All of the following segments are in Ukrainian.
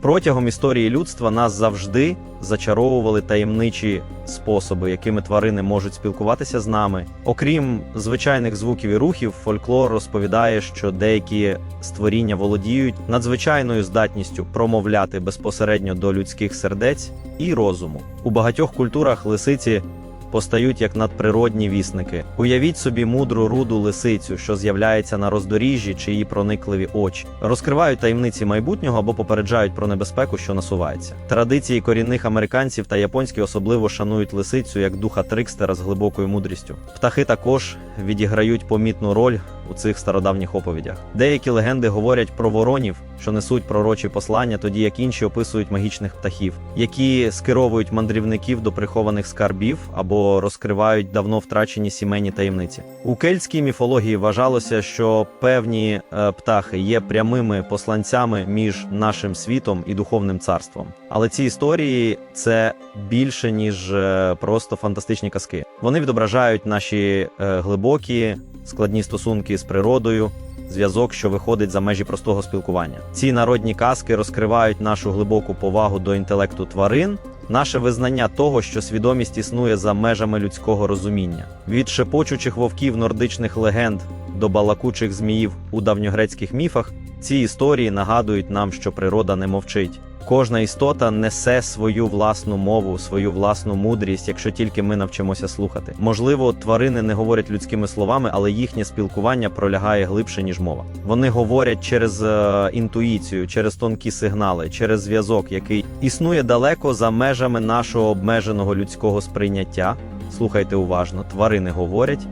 Протягом історії людства нас завжди зачаровували таємничі способи, якими тварини можуть спілкуватися з нами. Окрім звичайних звуків і рухів, фольклор розповідає, що деякі створіння володіють надзвичайною здатністю промовляти безпосередньо до людських сердець і розуму. У багатьох культурах лисиці постають як надприродні вісники. Уявіть собі мудру руду лисицю, що з'являється на роздоріжжі, чи її проникливі очі, розкривають таємниці майбутнього або попереджають про небезпеку, що насувається. Традиції корінних американців та японські особливо шанують лисицю як духа трикстера з глибокою мудрістю. Птахи також відіграють помітну роль у цих стародавніх оповідях. Деякі легенди говорять про воронів, що несуть пророчі послання, тоді як інші описують магічних птахів, які скеровують мандрівників до прихованих скарбів або розкривають давно втрачені сімейні таємниці. У кельтській міфології вважалося, що певні е, птахи є прямими посланцями між нашим світом і духовним царством. Але ці історії це більше ніж е, просто фантастичні казки. Вони відображають наші е, глибокі складні стосунки з природою, зв'язок, що виходить за межі простого спілкування. Ці народні казки розкривають нашу глибоку повагу до інтелекту тварин, наше визнання того, що свідомість існує за межами людського розуміння. Від шепочучих вовків нордичних легенд до балакучих зміїв у давньогрецьких міфах, ці історії нагадують нам, що природа не мовчить. Кожна істота несе свою власну мову, свою власну мудрість, якщо тільки ми навчимося слухати. Можливо, тварини не говорять людськими словами, але їхнє спілкування пролягає глибше ніж мова. Вони говорять через е, інтуїцію, через тонкі сигнали, через зв'язок, який існує далеко за межами нашого обмеженого людського сприйняття. Слухайте уважно, тварини говорять.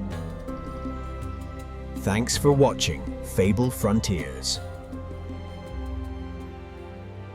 Thanks for watching Fable Frontiers.